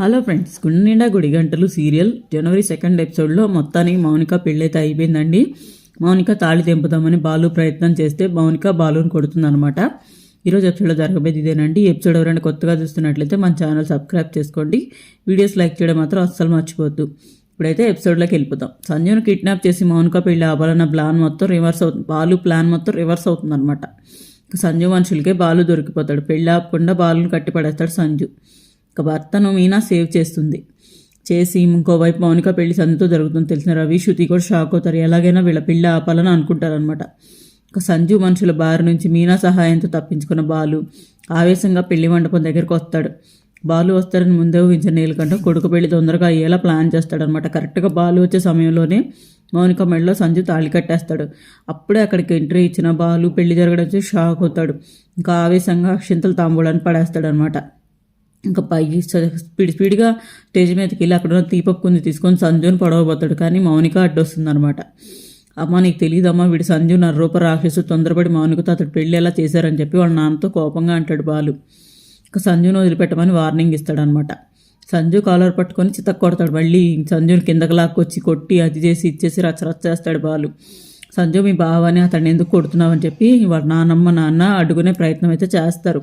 Hello friends గుండె నిండా గుడి గంటలు సీరియల్. జనవరి సెకండ్ ఎపిసోడ్లో మొత్తానికి మౌనిక పెళ్ళైతే అయిపోయిందండి. మౌనిక తాళి తెంపుదామని బాలు ప్రయత్నం చేస్తే మౌనిక బాలుని కొడుతుందనమాట ఈరోజు ఎపిసోడ్లో జరగబోయేది ఇదేనండి. ఎపిసోడ్ ఎవరైనా కొత్తగా చూస్తున్నట్లయితే మన ఛానల్ సబ్స్క్రైబ్ చేసుకోండి. వీడియోస్ లైక్ చేయడం మాత్రం అస్సలు మర్చిపోద్దు ఇప్పుడైతే ఎపిసోడ్లోకి వెళ్ళిపోతాం సంజయ్ను కిడ్నాప్ చేసి మౌనిక పెళ్ళి ఆపాలన్న ప్లాన్ మొత్తం రివర్స్ అవుతుంది. బాలు ప్లాన్ మొత్తం రివర్స్ అవుతుందనమాట సంజు మనుషులకే బాలు దొరికిపోతాడు. పెళ్ళి ఆపకుండా బాలుని కట్టిపడేస్తాడు సంజు. ఇక భర్తను మీనా సేవ్ చేస్తుంది. చేసి ఇంకోవైపు మౌనిక పెళ్ళి సందుతో జరుగుతుంది తెలిసిన రవి శృతి కూడా షాక్ అవుతారు. ఎలాగైనా వీళ్ళ పెళ్ళి ఆపాలని అనుకుంటారనమాట ఇక సంజు మనుషుల బారి నుంచి మీనా సహాయంతో తప్పించుకున్న బాలు ఆవేశంగా పెళ్ళి మండపం దగ్గరికి వస్తాడు. బాలు వస్తారని ముందే ఊహించిన నీళ్ళకంటే కొడుకు పెళ్ళి తొందరగా అయ్యేలా ప్లాన్ చేస్తాడనమాట కరెక్ట్గా బాలు వచ్చే సమయంలోనే మౌనిక మెడలో సంజు తాళి కట్టేస్తాడు. అప్పుడే అక్కడికి ఎంట్రీ ఇచ్చిన బాలు పెళ్ళి జరగడం చూసి షాక్ అవుతాడు. ఇంకా ఆవేశంగా అక్షింతలు తాంబూలాన్ని పడేస్తాడనమాట ఇంకా పైకి స్పీడ్ స్పీడ్గా స్టేజ్ మీదకి వెళ్ళి అక్కడ ఉన్న తీపప్పుకుంది తీసుకొని సంజుని పడవబోతాడు. కానీ మౌనిక అడ్డొస్తుంది అనమాట అమ్మ నీకు తెలియదమ్మా వీడు సంజు నర్రూప రాక్షసు తొందరపడి మౌనికతో అతడు పెళ్ళి ఎలా చేశారని చెప్పి వాళ్ళ నాన్నతో కోపంగా అంటాడు బాలు. ఇంకా సంజుని వదిలిపెట్టమని వార్నింగ్ ఇస్తాడనమాట సంజు కాలర్ పట్టుకొని చితక్ కొడతాడు మళ్ళీ సంజుని కిందకి లాక్కొచ్చి కొట్టి అది చేసి ఇచ్చేసి రచ్చ చేస్తాడు బాలు. సంజు మీ బావని అతన్ని ఎందుకు కొడుతున్నావని చెప్పి వాడు నానమ్మ నాన్న అడ్డుకునే ప్రయత్నం అయితే చేస్తారు.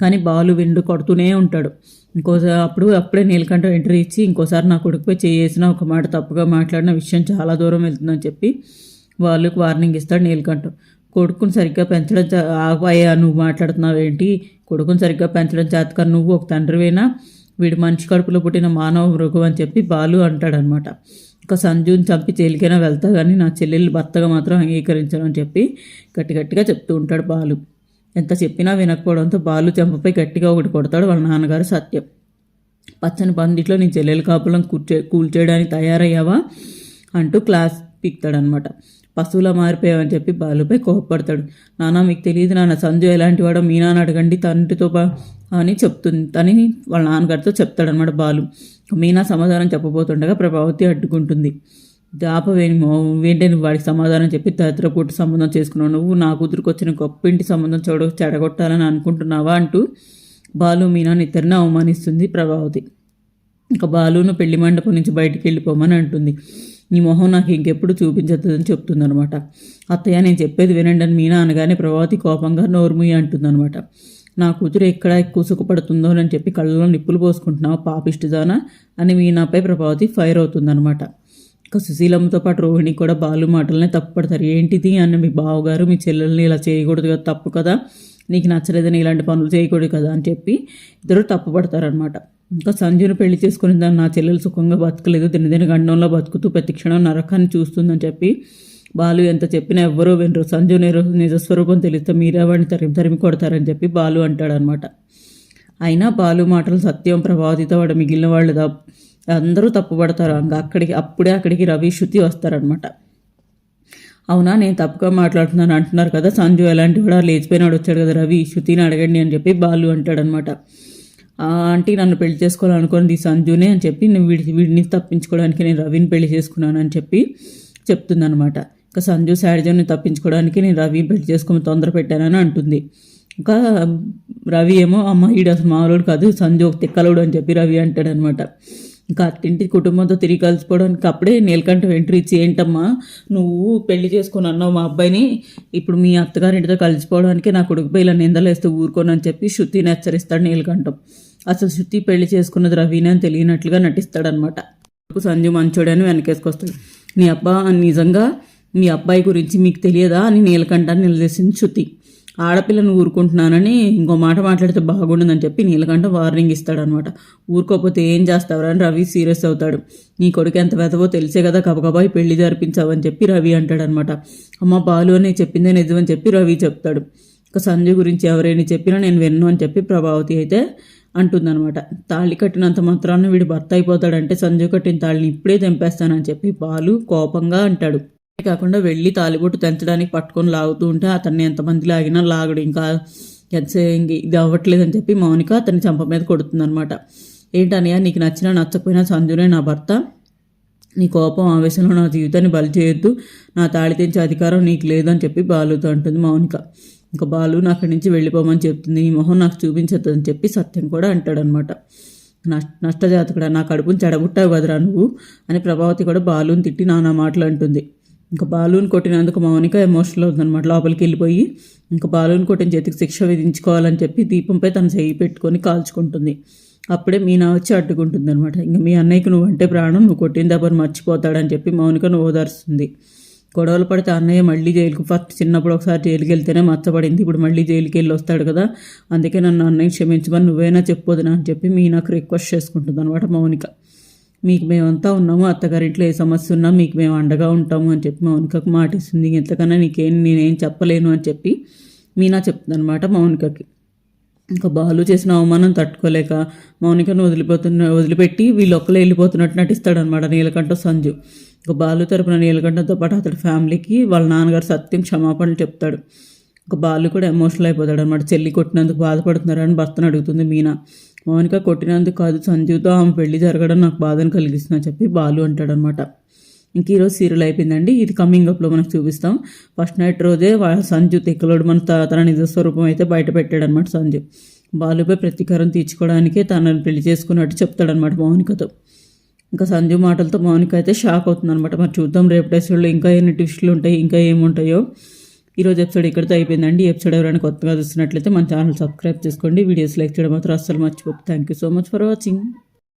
కానీ బాలు విండు కొడుతూనే ఉంటాడు. ఇంకోసారి అప్పుడు అప్పుడే నీలకంఠ ఎంట్రీ ఇచ్చి ఇంకోసారి నా కొడుకుపై చేసిన ఒక మాట తప్పుగా మాట్లాడిన విషయం చాలా దూరం వెళ్తుందని చెప్పి వాళ్ళకి వార్నింగ్ ఇస్తాడు నీలకంఠ. కొడుకుని సరిగ్గా పెంచడం ఆపాయా నువ్వు మాట్లాడుతున్నావు ఏంటి? కొడుకుని సరిగ్గా పెంచడం చేతక నువ్వు ఒక తండ్రివేనా? వీడు మనిషి కడుపులో పుట్టిన మానవ మృగం అని చెప్పి బాలు అంటాడనమాట. ఇక సంజుని చంపి తేలికైనా వెళ్తా కానీ నా చెల్లెలు భర్తగా మాత్రం అంగీకరించను అని చెప్పి గట్టిగట్టిగా చెప్తూ ఉంటాడు బాలు. ఎంత చెప్పినా వినకపోవడంతో బాలు చెంపపై గట్టిగా ఒకటి కొడతాడు వాళ్ళ నాన్నగారు సత్యం. పచ్చని పందిట్లో నీ చెల్లెలు కాపులం కూర్చే కూల్చేయడానికి తయారయ్యావా? అంటూ క్లాస్ పీక్తాడనమాట. పశువులా మారిపోయావని చెప్పి బాలుపై కోపపడతాడు. నానా మీకు తెలియదు నాన్న సంజు ఎలాంటి వాడో మీ నాన్న అడగండి. తండ్రితో అని చెప్తుంది. అని వాళ్ళ నాన్నగారితో చెప్తాడనమాట బాలు. మీనా సమాధానం చెప్పబోతుండగా ప్రభావతి అడ్డుకుంటుంది. దాపవేని ఏంటి నువ్వు వాడికి సమాధానం చెప్పి తదితర పూట సంబంధం చేసుకున్నావు. నువ్వు నా కూతురికి వచ్చిన గొప్ప ఇంటి సంబంధం చూడ చెడగొట్టాలని అనుకుంటున్నావా? అంటూ బాలు మీనాని ఇద్దరిని అవమానిస్తుంది ప్రభావతి. ఇంకా బాలును పెళ్ళి మండపం నుంచి బయటికి వెళ్ళిపోమని అంటుంది. నీ మొహం నాకు ఇంకెప్పుడు చూపించదని చెప్తుందనమాట అత్తయ్య నేను చెప్పేది వినండి అని మీనా అనగానే ప్రభావతి కోపంగా నోరుముయి అంటుందనమాట నా కూతురు ఎక్కడ ఎక్కువ సుఖపడుతుందో అని చెప్పి కళ్ళలో నిప్పులు పోసుకుంటున్నావు పాపిష్టిదానా? అని మీనాపై ప్రభావతి ఫైర్ అవుతుందనమాట ఇంకా సుశీలమ్మతో పాటు రోహిణి కూడా బాలు మాటలనే తప్పుపడతారు. ఏంటిది? అని మీ బావగారు మీ చెల్లెల్ని ఇలా చేయకూడదు కదా తప్పు కదా? నీకు నచ్చలేదని ఇలాంటి పనులు చేయకూడదు కదా? అని చెప్పి ఇద్దరు తప్పుపడతారనమాట ఇంకా సంజును పెళ్ళి చేసుకుని దాన్ని నా చెల్లెలు సుఖంగా బతకలేదు దినదిన గండంలో బతుకుతూ ప్రతి క్షణం నరకాన్ని చూస్తుందని చెప్పి బాలు ఎంత చెప్పినా ఎవ్వరూ వినరు. సంజు నిర నిజస్వరూపం తెలిస్తే మీరే వాడిని తరిమి తరిమి కొడతారని చెప్పి బాలు అంటాడనమాట అయినా బాలు మాటలు సత్యం ప్రభావిత వాడు మిగిలిన వాళ్ళు అందరూ తప్పుపడతారు. ఇంకా అక్కడికి అప్పుడే అక్కడికి రవి శృతి వస్తారనమాట అవునా నేను తప్పుగా మాట్లాడుతున్నాను అంటున్నారు కదా సంజు ఎలాంటి కూడా లేచిపోయినాడు వచ్చాడు కదా రవి శృతిని అడగండి అని చెప్పి బాలు అంటాడనమాట ఆంటీ నన్ను పెళ్ళి చేసుకోవాలనుకున్నది సంజునే అని చెప్పి నేను వీడి వీడిని తప్పించుకోవడానికి నేను రవిని పెళ్ళి చేసుకున్నాను అని చెప్పి చెప్తుందనమాట ఇంకా సంజు శాడిజంని తప్పించుకోవడానికి నేను రవి పెళ్ళి చేసుకుని తొందర పెట్టానని అంటుంది. ఇంకా రవి ఏమో అమ్మ ఈడు అసలు మామూలుడు కాదు సంజు ఒక తిక్కలోడు అని చెప్పి రవి అంటాడనమాట. ఇంకా అట్టింటి కుటుంబంతో తిరిగి కలిసిపోవడానికి అప్పుడే నీలకంఠం ఎంట్రీ ఇచ్చి ఏంటమ్మా నువ్వు పెళ్ళి చేసుకుని అన్నావు మా అబ్బాయిని ఇప్పుడు మీ అత్తగారింటితో కలిసిపోవడానికి నా కొడుకుపై ఇలా నిందలేస్తూ ఊరుకోనని చెప్పి శృతిని హెచ్చరిస్తాడు నీలకంఠం. అసలు శృతి పెళ్ళి చేసుకున్నది రవీని అని తెలియనట్లుగా నటిస్తాడనమాట. సంజు మంచోడని వెనకేసుకొస్తాడు. నీ అబ్బా నిజంగా మీ అబ్బాయి గురించి మీకు తెలియదా అని నీలకంఠాన్ని నిలదీసింది శృతి. ఆడపిల్లను ఊరుకుంటున్నానని ఇంకో మాట మాట్లాడితే బాగుండదని చెప్పి నీలకంఠ వార్నింగ్ ఇస్తాడనమాట. ఊరుకోకపోతే ఏం చేస్తావరా అని రవి సీరియస్ అవుతాడు. నీ కొడుకు ఎంత వెతవో తెలిసే కదా కబకబాయి పెళ్ళి జరిపించావని చెప్పి రవి అంటాడనమాట. అమ్మ బాలు అని చెప్పిందే నిజమని చెప్పి రవి చెప్తాడు. ఇక సంజయ్ గురించి ఎవరైనా చెప్పినా నేను విన్ను అని చెప్పి ప్రభావతి అయితే అంటుందన్నమాట తాళి కట్టినంత మాత్రాన వీడు భర్త అయిపోతాడంటే సంజయ్ కట్టిన తాళిని ఇప్పుడే తెంపేస్తానని చెప్పి బాలు కోపంగా అంటాడు. కాకుండా వెళ్ళి తాలిబొట్టు తెంచడానికి పట్టుకొని లాగుతూ ఉంటే అతన్ని ఎంతమంది లాగినా లాగడు. ఇంకా ఇది అవ్వట్లేదని చెప్పి మౌనిక అతని చంప మీద కొడుతుందనమాట ఏంటనయ్య నీకు నచ్చినా నచ్చకపోయినా సంజునే నా భర్త. నీ కోపం ఆవేశంలో నా జీవితాన్ని బలి చేయొద్దు. నా తాళి తెంచే అధికారం నీకు లేదని చెప్పి బాలుతో అంటుంది మౌనిక. ఇంకా బాలు నా అక్కడి నుంచి వెళ్ళిపోమని చెప్తుంది. ఈ మొహం నాకు చూపించద్దని చెప్పి సత్యం కూడా అంటాడనమాట నష్ట నష్టజాతకుడా నా కడుపుని చెడగొట్టావు కదరా నువ్వు అని ప్రభావతి కూడా బాలుని తిట్టి నానా మాటలు అంటుంది. ఇంకా బాలుని కొట్టినందుకు మౌనిక ఎమోషనల్ అవుతుందన్నమాట లోపలికి వెళ్ళిపోయి ఇంకా బాలుని కొట్టిన చేతికి శిక్ష విధించుకోవాలని చెప్పి దీపంపై తన చేయి పెట్టుకొని కాల్చుకుంటుంది. అప్పుడే మీనా వచ్చి అడ్డుకుంటుంది అనమాట ఇంకా మీ అన్నయ్యకి నువ్వు అంటే ప్రాణం నువ్వు కొట్టిన దెబ్బను మర్చిపోతాడని చెప్పి మౌనికను ఓదారుస్తుంది. గొడవలు పడితే అన్నయ్య మళ్ళీ జైలుకు ఫస్ట్ చిన్నప్పుడు ఒకసారి జైలుకి వెళ్తేనే మచ్చబడింది ఇప్పుడు మళ్ళీ జైలుకి వెళ్ళి వస్తాడు కదా అందుకే నన్ను అన్నయ్య క్షమించమని నువ్వైనా చెప్పొద్దునా అని చెప్పి మీ నాకు రిక్వెస్ట్ చేసుకుంటుంది అనమాట మౌనిక. మీకు మేమంతా ఉన్నాము అత్తగారింట్లో ఏ సమస్య ఉన్నా మీకు మేము అండగా ఉంటాము అని చెప్పి మౌనికకు మాట ఇస్తుంది ఎంతకన్నా నీకేం నేనేం చెప్పలేను అని చెప్పి మీనా చెప్తుంది అనమాట మౌనికకి ఇంకా బాలు చేసిన అవమానం తట్టుకోలేక మౌనికను వదిలిపోతున్న వదిలిపెట్టి వీళ్ళొక్కలే వెళ్ళిపోతున్నట్టు నటిస్తాడనమాట నీలకంఠ సంజు. ఇంకా బాలు తరపున నీలకంఠతో పాటు అతడి ఫ్యామిలీకి వాళ్ళ నాన్నగారు సత్యం క్షమాపణలు చెప్తాడు. ఇంకా బాలు కూడా ఎమోషనల్ అయిపోతాడు అనమాట చెల్లి కొట్టినందుకు బాధపడుతున్నారని భర్తను అడుగుతుంది మీనా. మౌనిక కొట్టినందుకు కాదు సంజీవ్తో ఆమె పెళ్ళి జరగడం నాకు బాధను కలిగిస్తుందని చెప్పి బాలు అంటాడనమాట ఇంక ఈరోజు సీరియల్ అయిపోయిందండి. ఇది కమింగ్ అప్లో మనకు చూపిస్తాం. ఫస్ట్ నైట్ రోజే సంజు తిక్కలోడు మన తన నిజ స్వరూపం అయితే బయట పెట్టాడనమాట సంజు బాలుపై ప్రతీకారం తీర్చుకోవడానికే తనని పెళ్ళి చేసుకున్నట్టు చెప్తాడనమాట మౌనికతో. ఇంకా సంజు మాటలతో మౌనిక అయితే షాక్ అవుతుంది అనమాట మరి చూద్దాం రేపు ఎపిసోడ్లో ఇంకా ఎన్ని ట్విస్టులు ఉంటాయి ఇంకా ఏముంటాయో. ఈరోజు ఎపిసోడ్ ఇక్కడితో అయిపోయిందండి. ఎపిసోడ్ ఎవరైనా కొత్తగా చూస్తున్నట్లయితే మన ఛానల్ సబ్స్క్రైబ్ చేసుకోండి. వీడియోస్ లైక్ చేయడం మాత్రం అస్సలు మర్చిపోతుంది thank you so much for watching